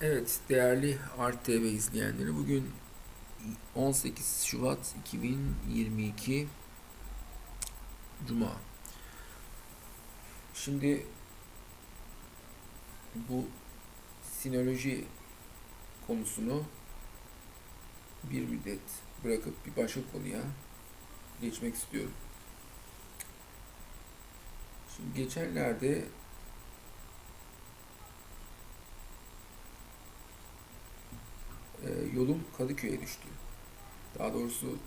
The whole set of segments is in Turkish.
Evet, değerli Art TV izleyenleri, bugün 18 Şubat 2022 Cuma. Şimdi bu sinoloji konusunu bir müddet bırakıp bir başka konuya geçmek istiyorum. Şimdi geçenlerde e, yolum Kadıköy'e düştü. Daha doğrusu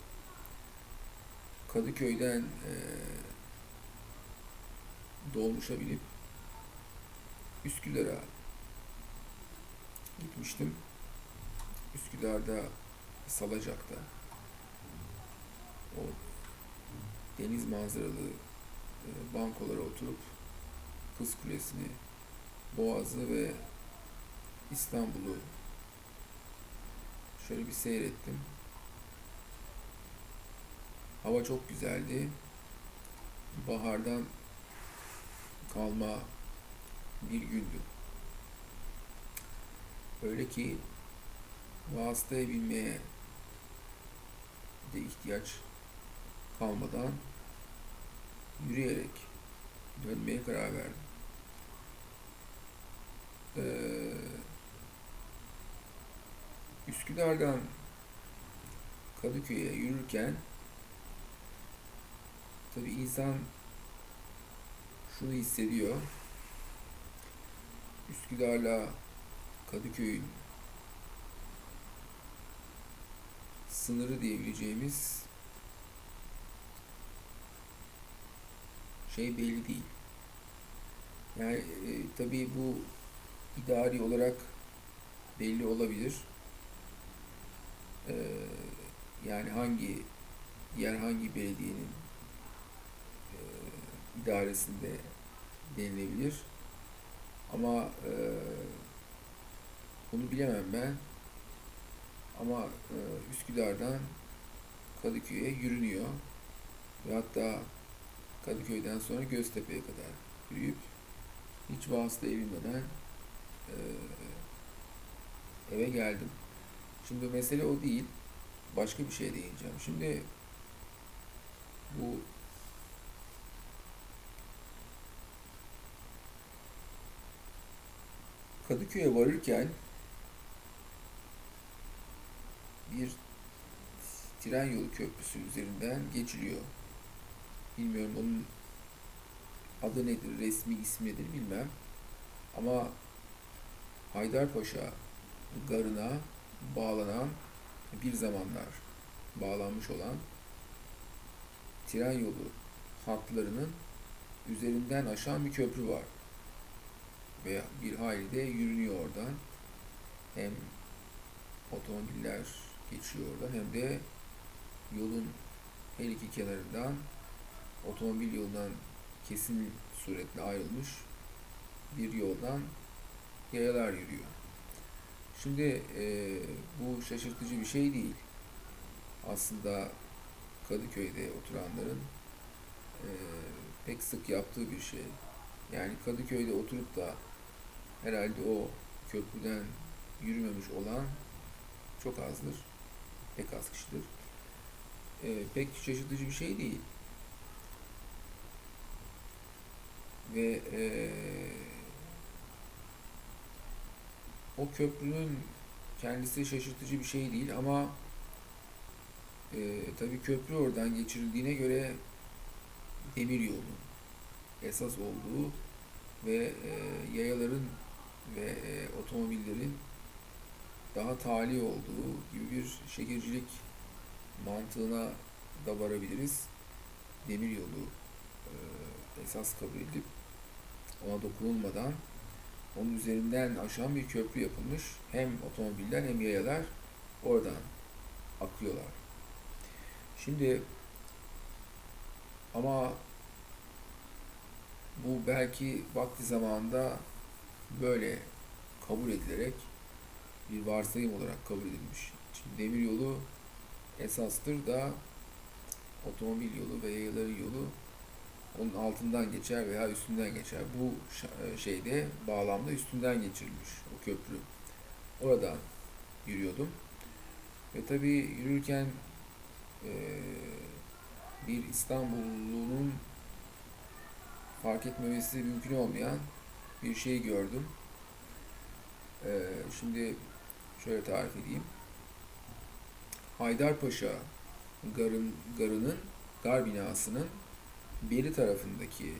Kadıköy'den e, dolmuşa binip Üsküdar'a gitmiştim. Üsküdar'da Salacak'ta o deniz manzaralı e, bankolara oturup Kız Kulesi'ni, Boğaz'ı ve İstanbul'u şöyle bir seyrettim. Hava çok güzeldi. Bahardan kalma bir gündü. Öyle ki vasıtaya binmeye de ihtiyaç kalmadan yürüyerek dönmeye karar verdim. Ee, Üsküdar'dan Kadıköy'e yürürken tabii insan şunu hissediyor. Üsküdar'la Kadıköy'ün sınırı diyebileceğimiz şey belli değil. Yani e, tabii bu idari olarak belli olabilir. Ee, yani hangi diğer hangi belediyenin e, idaresinde denilebilir. Ama e, bunu bilemem ben. Ama e, Üsküdar'dan Kadıköy'e yürünüyor. Ve hatta Kadıköy'den sonra Göztepe'ye kadar yürüyüp hiç vasıta edilmeden e, eve geldim. Şimdi mesele o değil. Başka bir şeye değineceğim. Şimdi bu Kadıköy'e varırken bir tren yolu köprüsü üzerinden geçiliyor. Bilmiyorum onun adı nedir, resmi ismi nedir bilmem. Ama Haydarpaşa garına bağlanan bir zamanlar bağlanmış olan tren yolu hatlarının üzerinden aşan bir köprü var. Ve bir hayli de yürünüyor oradan. Hem otomobiller geçiyor oradan hem de yolun her iki kenarından otomobil yolundan kesin suretle ayrılmış bir yoldan yayalar yürüyor. Şimdi e, bu şaşırtıcı bir şey değil. Aslında Kadıköy'de oturanların e, pek sık yaptığı bir şey. Yani Kadıköy'de oturup da herhalde o köprüden yürümemiş olan çok azdır. Pek az kişidir. E, pek şaşırtıcı bir şey değil. Ve e, o köprünün kendisi şaşırtıcı bir şey değil ama e, tabii köprü oradan geçirildiğine göre demir yolunun esas olduğu ve e, yayaların ve e, otomobillerin daha tali olduğu gibi bir şehircilik mantığına da varabiliriz. Demir yolu e, esas kabul edilip ona dokunulmadan onun üzerinden aşan bir köprü yapılmış. Hem otomobiller hem yayalar oradan akıyorlar. Şimdi ama bu belki vakti zamanında böyle kabul edilerek bir varsayım olarak kabul edilmiş. Şimdi demir yolu esastır da otomobil yolu ve yayaların yolu onun altından geçer veya üstünden geçer. Bu şeyde bağlamda üstünden geçirilmiş o köprü. oradan yürüyordum. Ve tabii yürürken e, bir İstanbullunun fark etmemesi mümkün olmayan bir şey gördüm. E, şimdi şöyle tarif edeyim. Haydarpaşa garın, garının, gar binasının beri tarafındaki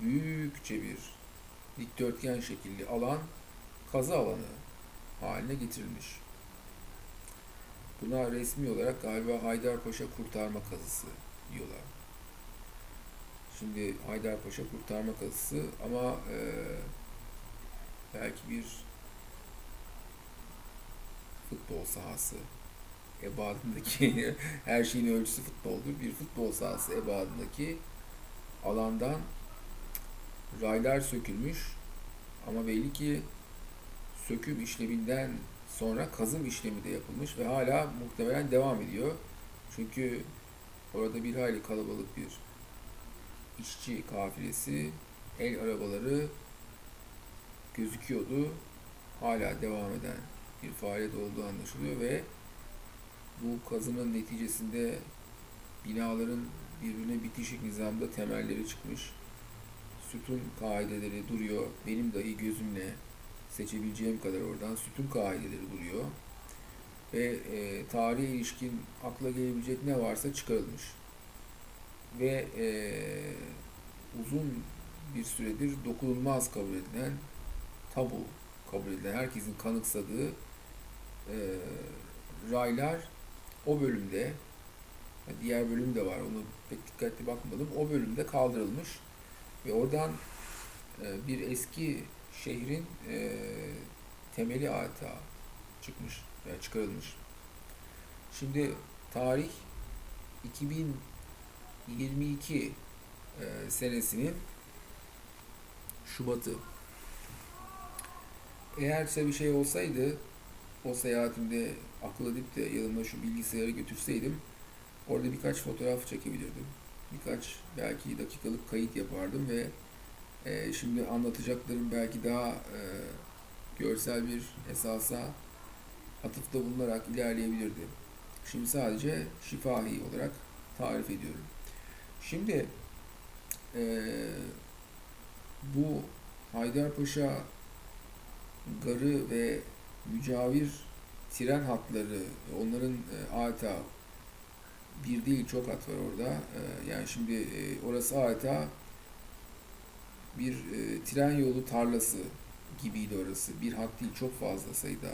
büyükçe bir dikdörtgen şekilli alan kazı alanı haline getirilmiş. Buna resmi olarak galiba Haydarpaşa Kurtarma Kazısı diyorlar. Şimdi Haydarpaşa Kurtarma Kazısı ama e, belki bir futbol sahası ebadındaki her şeyin ölçüsü futboldur. Bir futbol sahası ebadındaki alandan raylar sökülmüş ama belli ki söküm işleminden sonra kazım işlemi de yapılmış ve hala muhtemelen devam ediyor. Çünkü orada bir hayli kalabalık bir işçi kafilesi, el arabaları gözüküyordu. Hala devam eden bir faaliyet olduğu anlaşılıyor ve bu kazımın neticesinde binaların birbirine bitişik nizamda temelleri çıkmış. Sütun kaideleri duruyor. Benim dahi gözümle seçebileceğim kadar oradan sütun kaideleri duruyor. Ve e, tarihe ilişkin akla gelebilecek ne varsa çıkarılmış. Ve e, uzun bir süredir dokunulmaz kabul edilen, tabu kabul edilen, herkesin kanıksadığı e, raylar o bölümde, diğer bölüm de var onu pek dikkatli bakmadım, o bölümde kaldırılmış ve oradan e, bir eski şehrin e, temeli adeta çıkmış veya çıkarılmış. Şimdi tarih 2022 e, senesinin Şubat'ı. Eğerse bir şey olsaydı o seyahatimde akıl edip de yanımda şu bilgisayarı götürseydim orada birkaç fotoğraf çekebilirdim. Birkaç belki dakikalık kayıt yapardım ve e, şimdi anlatacaklarım belki daha e, görsel bir esasa atıfta bulunarak ilerleyebilirdi. Şimdi sadece şifahi olarak tarif ediyorum. Şimdi e, bu Haydarpaşa garı ve mücavir tren hatları, onların e, adeta bir değil çok hat var orada. E, yani şimdi e, orası adeta bir e, tren yolu tarlası gibiydi orası. Bir hat değil çok fazla sayıda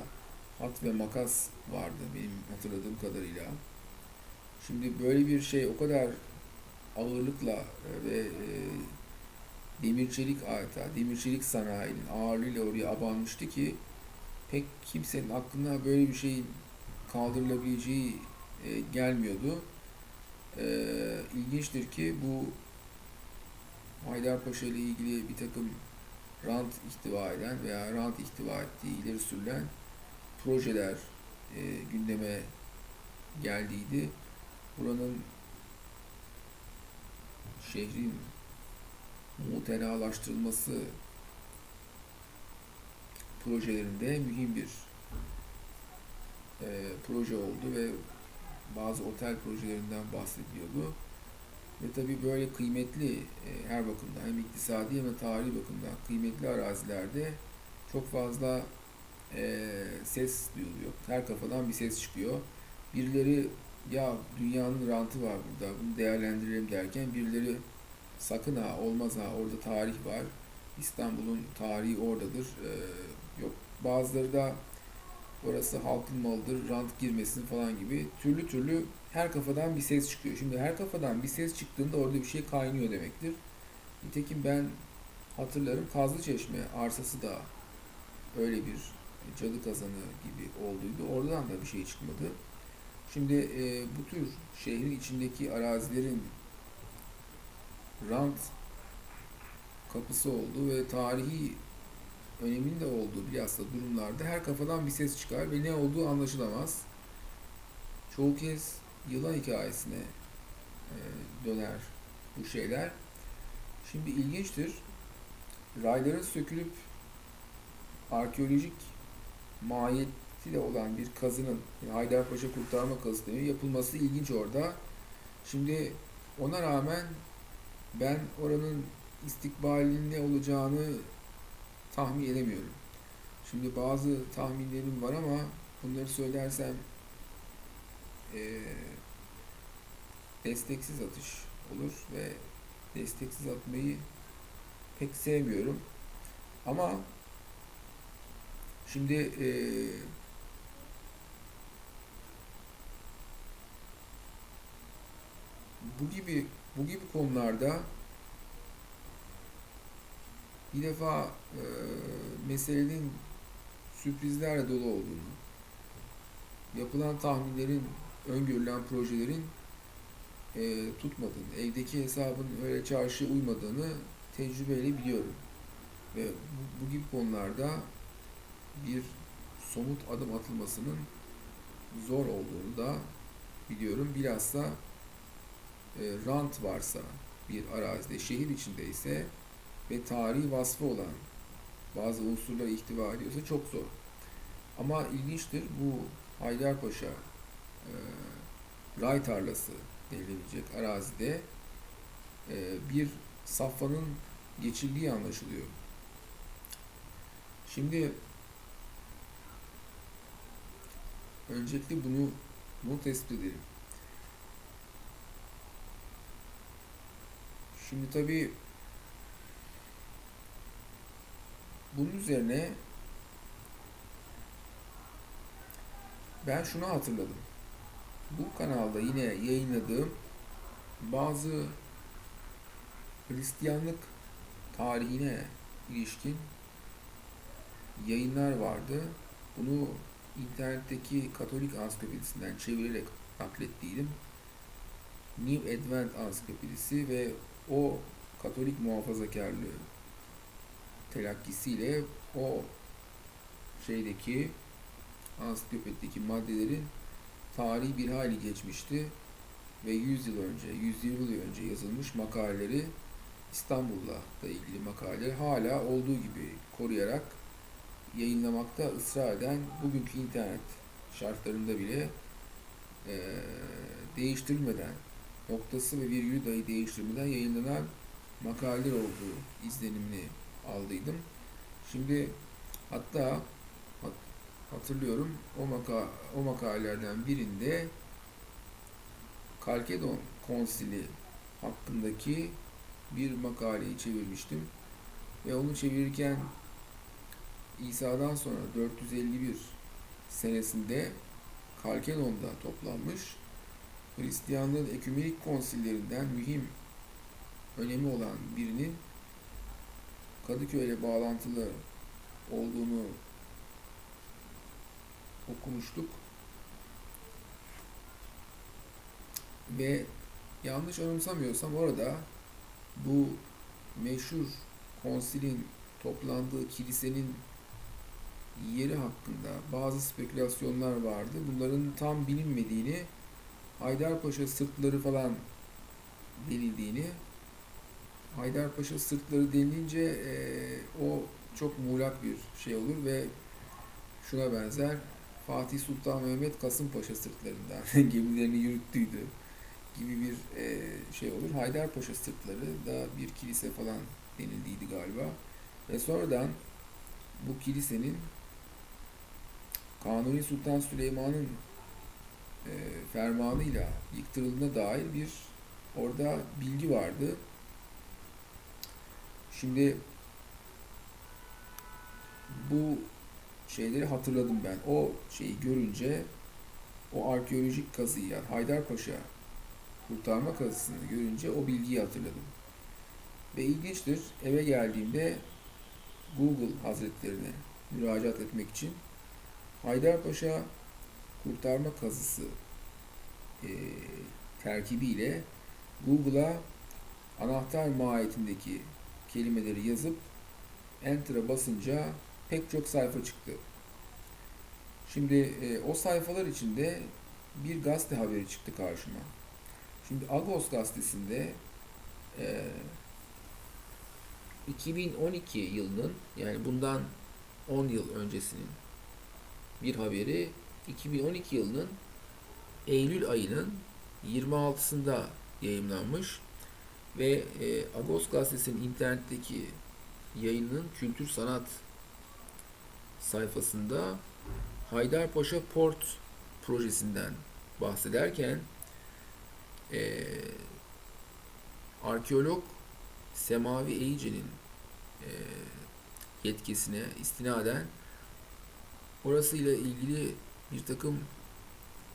hat ve makas vardı benim hatırladığım kadarıyla. Şimdi böyle bir şey o kadar ağırlıkla e, ve e, demirçelik adeta, demirçelik sanayinin ağırlığıyla oraya abanmıştı ki pek kimsenin aklına böyle bir şeyin kaldırılabileceği e, gelmiyordu. E, ilginçtir ki bu Haydarpaşa ile ilgili bir takım rant ihtiva eden veya rant ihtiva ettiği ileri sürülen projeler e, gündeme geldiydi. Buranın şehrin mutenalaştırılması projelerinde mühim bir e, proje oldu ve bazı otel projelerinden bahsediliyordu. Ve tabi böyle kıymetli e, her bakımdan hem iktisadi hem de tarihi bakımdan kıymetli arazilerde çok fazla e, ses duyuluyor. Her kafadan bir ses çıkıyor. Birileri ya dünyanın rantı var burada bunu değerlendirelim derken birileri sakın ha olmaz ha orada tarih var. İstanbul'un tarihi oradadır. E, bazıları da orası halkın malıdır, rant girmesin falan gibi türlü türlü her kafadan bir ses çıkıyor. Şimdi her kafadan bir ses çıktığında orada bir şey kaynıyor demektir. Nitekim ben hatırlarım Kazlı Çeşme arsası da öyle bir cadı kazanı gibi olduydu. Oradan da bir şey çıkmadı. Şimdi e, bu tür şehrin içindeki arazilerin rant kapısı oldu ve tarihi öneminin de olduğu bilhassa durumlarda her kafadan bir ses çıkar ve ne olduğu anlaşılamaz. Çoğu kez yılan hikayesine e, döner bu şeyler. Şimdi ilginçtir. Rayların sökülüp arkeolojik mahiyeti de olan bir kazının yani Haydarpaşa kurtarma kazısı deniyor, yapılması ilginç orada. Şimdi ona rağmen ben oranın istikbalinin ne olacağını tahmin edemiyorum. Şimdi bazı tahminlerim var ama bunları söylersem eee, desteksiz atış olur ve desteksiz atmayı pek sevmiyorum. Ama şimdi eee, bu gibi bu gibi konularda bir defa eee, meselenin sürprizlerle dolu olduğunu, yapılan tahminlerin, öngörülen projelerin eee, tutmadığını, evdeki hesabın öyle çarşıya uymadığını tecrübeyle biliyorum. Ve bu, bu gibi konularda bir somut adım atılmasının zor olduğunu da biliyorum. Bilhassa e, rant varsa bir arazide, şehir içinde ise ve tarihi vasfı olan bazı unsurları ihtiva ediyorsa çok zor. Ama ilginçtir bu Haydarpaşa e, ray tarlası denilebilecek arazide e, bir safhanın geçildiği anlaşılıyor. Şimdi öncelikle bunu bunu tespit edelim. Şimdi tabii bunun üzerine ben şunu hatırladım. Bu kanalda yine yayınladığım bazı Hristiyanlık tarihine ilişkin yayınlar vardı. Bunu internetteki Katolik Ansiklopedisinden çevirerek naklettiydim. New Advent Ansiklopedisi ve o Katolik muhafazakarlığı telakkisiyle o şeydeki ansiklopedideki maddelerin tarihi bir hali geçmişti ve 100 yıl önce, 120 yıl önce yazılmış makaleleri İstanbul'la da ilgili makaleleri hala olduğu gibi koruyarak yayınlamakta ısrar eden bugünkü internet şartlarında bile eee, değiştirilmeden noktası ve virgülü dahi değiştirmeden yayınlanan makaleler olduğu izlenimini aldıydım. Şimdi hatta hat- hatırlıyorum o maka o makalelerden birinde Kalkedon Konsili hakkındaki bir makaleyi çevirmiştim ve onu çevirirken İsa'dan sonra 451 senesinde Kalkedon'da toplanmış Hristiyanlığın ekümenik konsillerinden mühim önemi olan birinin Kadıköy'le bağlantılı olduğunu okumuştuk. Ve yanlış anımsamıyorsam orada bu meşhur konsilin toplandığı kilisenin yeri hakkında bazı spekülasyonlar vardı. Bunların tam bilinmediğini, Haydarpaşa sırtları falan denildiğini, Haydarpaşa sırtları denilince eee, o çok muğlak bir şey olur ve şuna benzer Fatih Sultan Mehmet Kasımpaşa sırtlarından gemilerini yürüttüydü gibi bir eee, şey olur. Haydarpaşa sırtları da bir kilise falan denildiydi galiba. Ve sonradan bu kilisenin Kanuni Sultan Süleyman'ın eee fermanıyla yıktırıldığına dair bir orada bilgi vardı. Şimdi bu şeyleri hatırladım ben. O şeyi görünce o arkeolojik kazıyı yani Haydarpaşa kurtarma kazısını görünce o bilgiyi hatırladım. Ve ilginçtir eve geldiğimde Google Hazretlerine müracaat etmek için Haydarpaşa kurtarma kazısı eee terkibiyle Google'a anahtar mahiyetindeki kelimeleri yazıp Enter'a basınca pek çok sayfa çıktı. Şimdi e, o sayfalar içinde bir gazete haberi çıktı karşıma. Şimdi Agos gazetesinde e, 2012 yılının yani bundan 10 yıl öncesinin bir haberi 2012 yılının Eylül ayının 26'sında yayımlanmış ve e, Agos gazetesinin internetteki yayının kültür sanat sayfasında Haydarpaşa Port projesinden bahsederken e, arkeolog Semavi Eyice'nin e, yetkisine istinaden orasıyla ilgili bir takım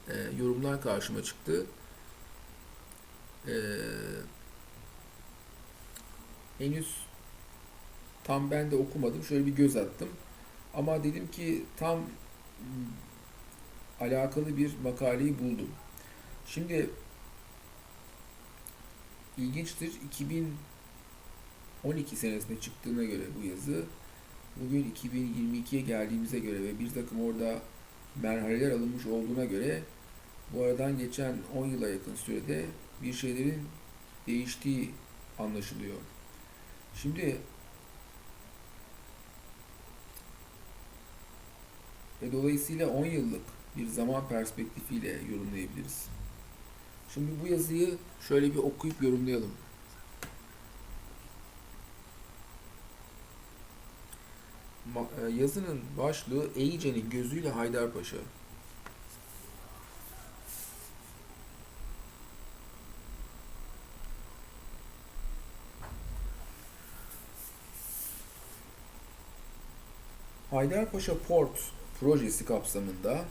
e, yorumlar karşıma çıktı. E, henüz tam ben de okumadım. Şöyle bir göz attım. Ama dedim ki tam alakalı bir makaleyi buldum. Şimdi ilginçtir. 2012 senesinde çıktığına göre bu yazı bugün 2022'ye geldiğimize göre ve bir takım orada merhaleler alınmış olduğuna göre bu aradan geçen 10 yıla yakın sürede bir şeylerin değiştiği anlaşılıyor. Şimdi ve dolayısıyla 10 yıllık bir zaman perspektifiyle yorumlayabiliriz. Şimdi bu yazıyı şöyle bir okuyup yorumlayalım. E, Yazının başlığı Eyice'nin gözüyle Haydarpaşa. Haydarpaşa Port projesi kapsamında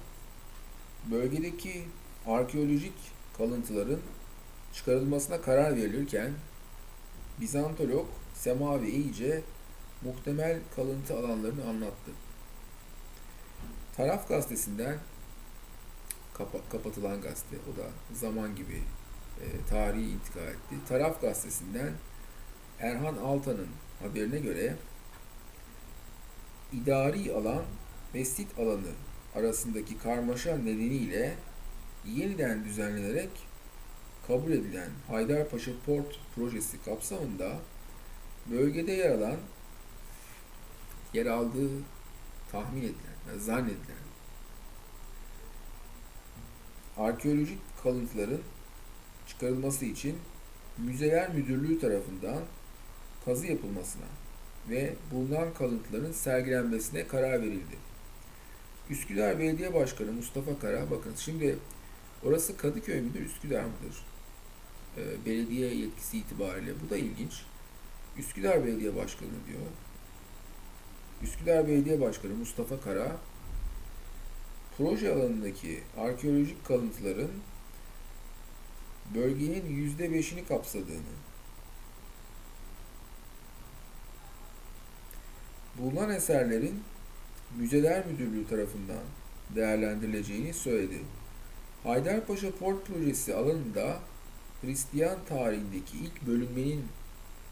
bölgedeki arkeolojik kalıntıların çıkarılmasına karar verilirken Bizantolog Semavi iyice muhtemel kalıntı alanlarını anlattı. Taraf gazetesinden kapa- kapatılan gazete, o da zaman gibi e, tarihi intikal etti. Taraf gazetesinden Erhan Altan'ın haberine göre idari alan ve sit alanı arasındaki karmaşa nedeniyle yeniden düzenlenerek kabul edilen Haydarpaşa Port projesi kapsamında bölgede yer alan yer aldığı tahmin edilen ve zannedilen arkeolojik kalıntıların çıkarılması için Müzeler Müdürlüğü tarafından kazı yapılmasına ve bulunan kalıntıların sergilenmesine karar verildi. Üsküdar Belediye Başkanı Mustafa Kara, bakın şimdi orası Kadıköy müdür, Üsküdar mıdır? Ee, belediye yetkisi itibariyle. Bu da ilginç. Üsküdar Belediye Başkanı diyor. Üsküdar Belediye Başkanı Mustafa Kara, proje alanındaki arkeolojik kalıntıların bölgenin yüzde beşini kapsadığını, bulunan eserlerin Müzeler Müdürlüğü tarafından değerlendirileceğini söyledi. Haydarpaşa Port Projesi alanında Hristiyan tarihindeki ilk bölünmenin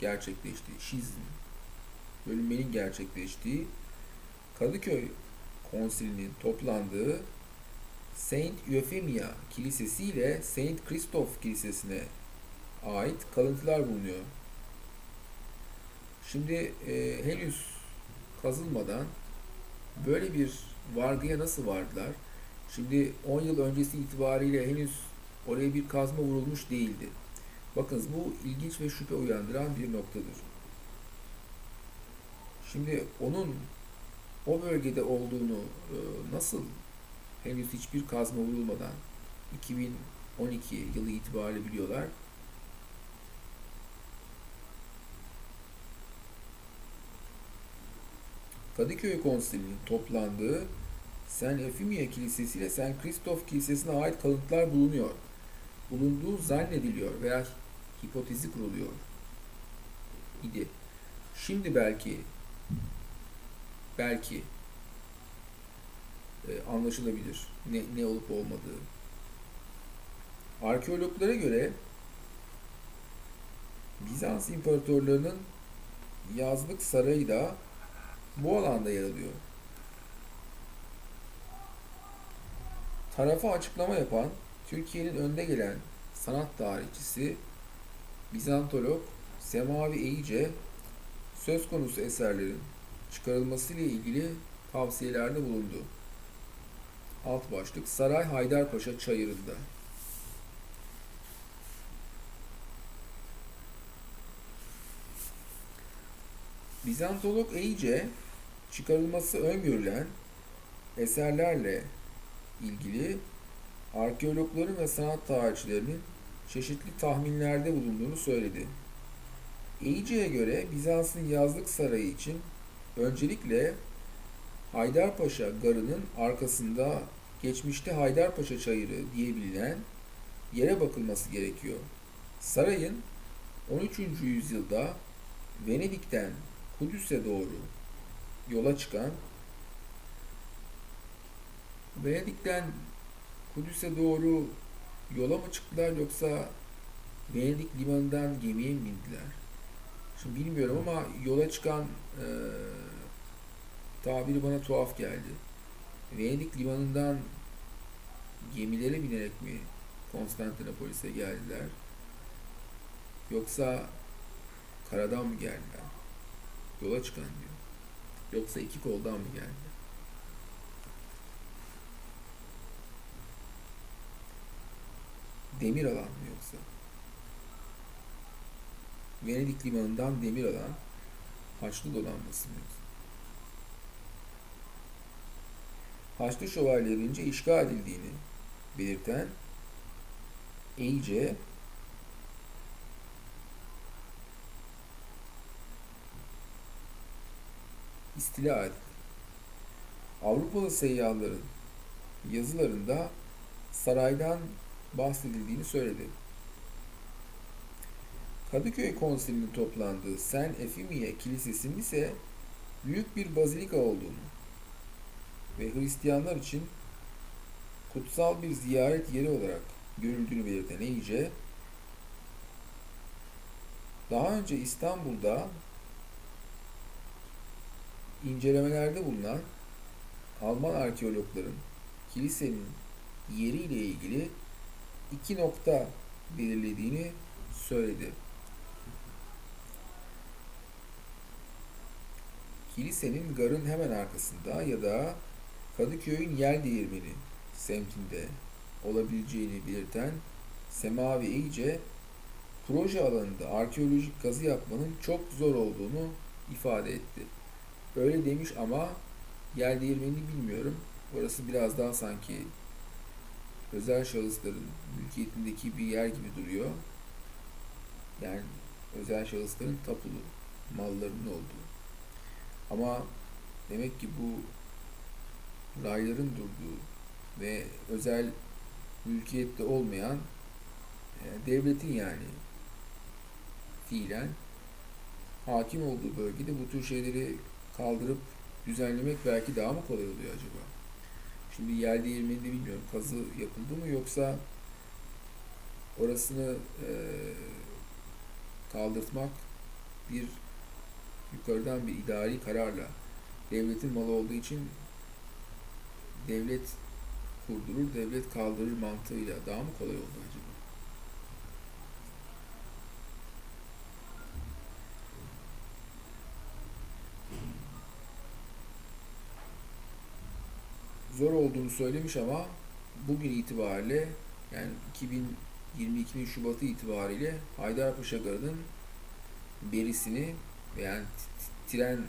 gerçekleştiği, şizm bölünmenin gerçekleştiği Kadıköy Konsili'nin toplandığı Saint Euphemia Kilisesi ile Saint Christoph Kilisesi'ne ait kalıntılar bulunuyor. Şimdi e, henüz kazılmadan böyle bir vargıya nasıl vardılar? Şimdi 10 yıl öncesi itibariyle henüz oraya bir kazma vurulmuş değildi. Bakınız bu ilginç ve şüphe uyandıran bir noktadır. Şimdi onun o bölgede olduğunu e, nasıl henüz hiçbir kazma vurulmadan 2012 yılı itibariyle biliyorlar? Kadıköy Konsili'nin toplandığı Sen Efimia Kilisesi ile Sen Kristof Kilisesi'ne ait kalıntılar bulunuyor. Bulunduğu zannediliyor veya hipotezi kuruluyor idi. Şimdi belki belki e, anlaşılabilir ne, ne olup olmadığı. Arkeologlara göre Bizans imparatorlarının yazlık sarayı da bu alanda yer alıyor. Tarafa açıklama yapan Türkiye'nin önde gelen sanat tarihçisi Bizantolog Semavi Eyice söz konusu eserlerin çıkarılması ile ilgili tavsiyelerde bulundu. Alt başlık Saray Haydarpaşa Çayırı'nda. Bizantolog Eice çıkarılması öngörülen eserlerle ilgili arkeologların ve sanat tarihçilerinin çeşitli tahminlerde bulunduğunu söyledi. Eice'ye göre Bizans'ın yazlık sarayı için öncelikle Haydarpaşa Garı'nın arkasında geçmişte Haydarpaşa Çayırı diye bilinen yere bakılması gerekiyor. Sarayın 13. yüzyılda Venedik'ten Kudüs'e doğru yola çıkan Venedik'ten Kudüs'e doğru yola mı çıktılar yoksa Venedik limanından gemiye mi bindiler? Şimdi bilmiyorum ama yola çıkan e, tabiri bana tuhaf geldi. Venedik limanından gemilere binerek mi Konstantinopolis'e geldiler? Yoksa karadan mı geldiler? Yola çıkan diyor. Yoksa iki koldan mı geldiler? Demir alan mı yoksa? Venedik limanından demir alan Haçlı donanması mı yoksa? Haçlı şövalyelerince işgal edildiğini belirten iyice istila edildi. Avrupalı seyyahların yazılarında saraydan bahsedildiğini söyledi. Kadıköy Konsili'nin toplandığı Sen Efimiye Kilisesi'nin ise büyük bir bazilika olduğunu ve Hristiyanlar için kutsal bir ziyaret yeri olarak görüldüğünü belirten iyice daha önce İstanbul'da incelemelerde bulunan Alman arkeologların kilisenin yeriyle ilgili iki nokta belirlediğini söyledi. Kilisenin garın hemen arkasında ya da Kadıköy'ün yer değirmeni semtinde olabileceğini belirten Semavi iyice proje alanında arkeolojik kazı yapmanın çok zor olduğunu ifade etti. Öyle demiş ama yer değirmenini bilmiyorum. Orası biraz daha sanki özel şahısların mülkiyetindeki bir yer gibi duruyor. Yani özel şahısların tapulu mallarının olduğu. Ama demek ki bu rayların durduğu ve özel mülkiyette olmayan e, devletin yani fiilen hakim olduğu bölgede bu tür şeyleri kaldırıp düzenlemek belki daha mı kolay oluyor acaba? Şimdi yer değirmeninde bilmiyorum kazı yapıldı mı yoksa orasını e, kaldırtmak bir yukarıdan bir idari kararla devletin malı olduğu için devlet kurdurur, devlet kaldırır mantığıyla daha mı kolay oldu acaba? Zor olduğunu söylemiş ama bugün itibariyle yani 2022'nin Şubat'ı itibariyle Haydarpaşa Garı'nın berisini yani tren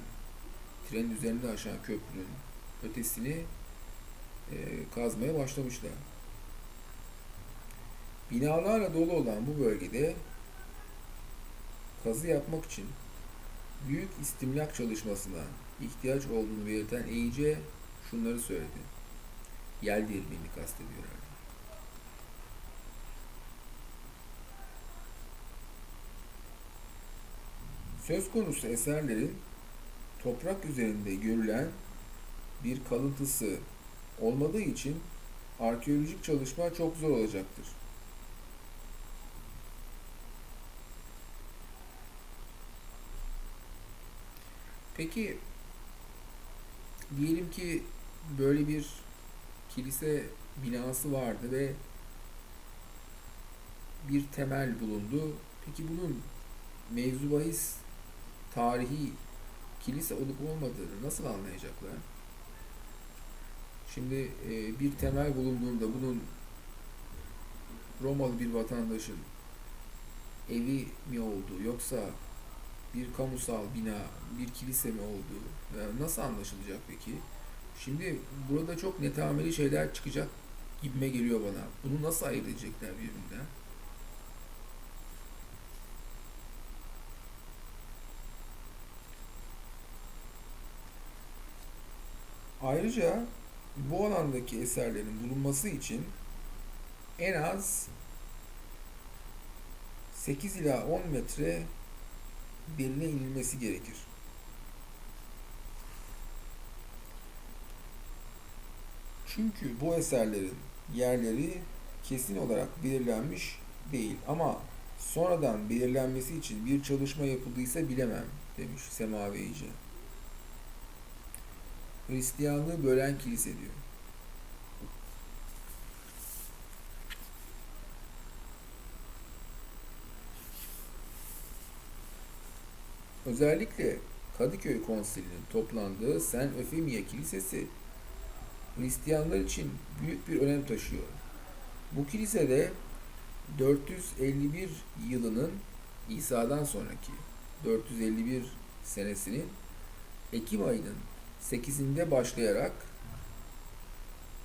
trenin üzerinde aşan köprünün ötesini e, kazmaya başlamışlar. Binalarla dolu olan bu bölgede kazı yapmak için büyük istimlak çalışmasına ihtiyaç olduğunu belirten EYC şunları söyledi. Yel değirmenini kastediyor herhalde. Söz konusu eserlerin toprak üzerinde görülen bir kalıntısı olmadığı için arkeolojik çalışma çok zor olacaktır. Peki diyelim ki böyle bir kilise binası vardı ve bir temel bulundu. Peki bunun mevzu bahis tarihi kilise olup olmadığını nasıl anlayacaklar? Şimdi e, bir temel bulunduğunda bunun Romalı bir vatandaşın evi mi olduğu yoksa bir kamusal bina, bir kilise mi olduğu nasıl anlaşılacak peki? Şimdi burada çok netameli şeyler çıkacak gibime geliyor bana. Bunu nasıl ayırt edecekler birbirinden? Ayrıca bu alandaki eserlerin bulunması için en az 8 ila 10 metre derine inilmesi gerekir. Çünkü bu eserlerin yerleri kesin olarak belirlenmiş değil ama sonradan belirlenmesi için bir çalışma yapıldıysa bilemem demiş Semaveyici. Hristiyanlığı bölen kilise diyor. Özellikle Kadıköy Konsili'nin toplandığı Sen Öfemia Kilisesi Hristiyanlar için büyük bir önem taşıyor. Bu kilisede 451 yılının İsa'dan sonraki 451 senesinin Ekim ayının 8'inde başlayarak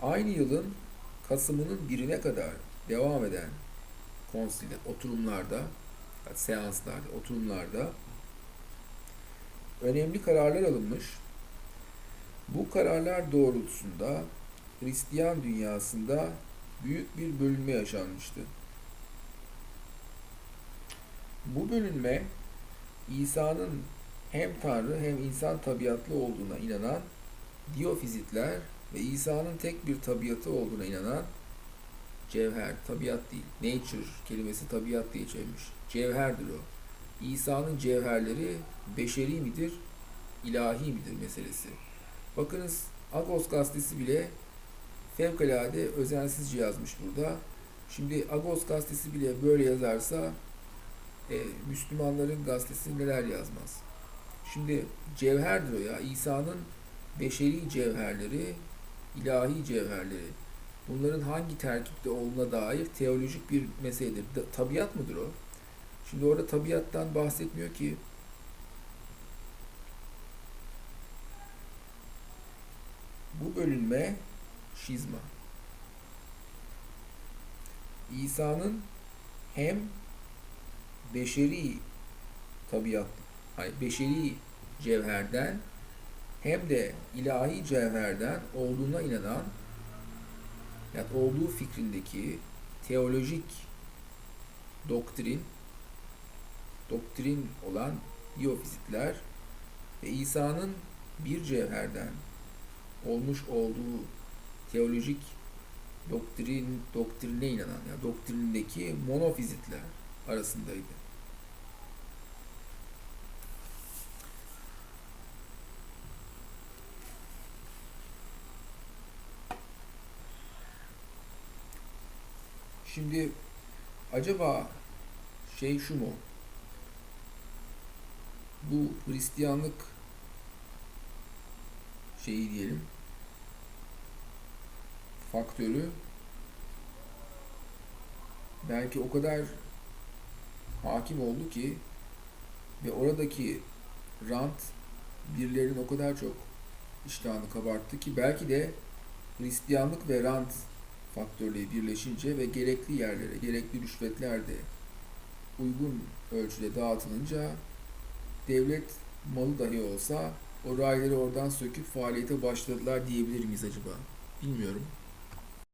aynı yılın Kasım'ının birine kadar devam eden konsilde, oturumlarda, seanslarda, oturumlarda önemli kararlar alınmış. Bu kararlar doğrultusunda Hristiyan dünyasında büyük bir bölünme yaşanmıştı. Bu bölünme İsa'nın hem Tanrı hem insan tabiatlı olduğuna inanan Diyofizitler ve İsa'nın tek bir tabiatı olduğuna inanan cevher, tabiat değil, nature kelimesi tabiat diye çevirmiş. Cevherdir o. İsa'nın cevherleri beşeri midir, ilahi midir meselesi. Bakınız Agos gazetesi bile fevkalade özensizce yazmış burada. Şimdi Agos gazetesi bile böyle yazarsa e, Müslümanların gazetesi neler yazmaz. Şimdi cevherdir o ya. İsa'nın beşeri cevherleri, ilahi cevherleri. Bunların hangi terkipte olduğuna dair teolojik bir meseledir. Tabiat mıdır o? Şimdi orada tabiattan bahsetmiyor ki. Bu bölünme şizma. İsa'nın hem beşeri tabiat, hani beşeri cevherden hem de ilahi cevherden olduğuna inanan yani olduğu fikrindeki teolojik doktrin doktrin olan Diyofizitler ve İsa'nın bir cevherden olmuş olduğu teolojik doktrin doktrine inanan yani doktrinindeki monofizitler arasındaydı. Şimdi acaba şey şu mu? Bu Hristiyanlık şeyi diyelim faktörü belki o kadar hakim oldu ki ve oradaki rant birilerinin o kadar çok iştahını kabarttı ki belki de Hristiyanlık ve rant faktörleri birleşince ve gerekli yerlere, gerekli rüşvetler de uygun ölçüde dağıtılınca devlet malı dahi olsa o rayları oradan söküp faaliyete başladılar diyebilir miyiz acaba? Bilmiyorum.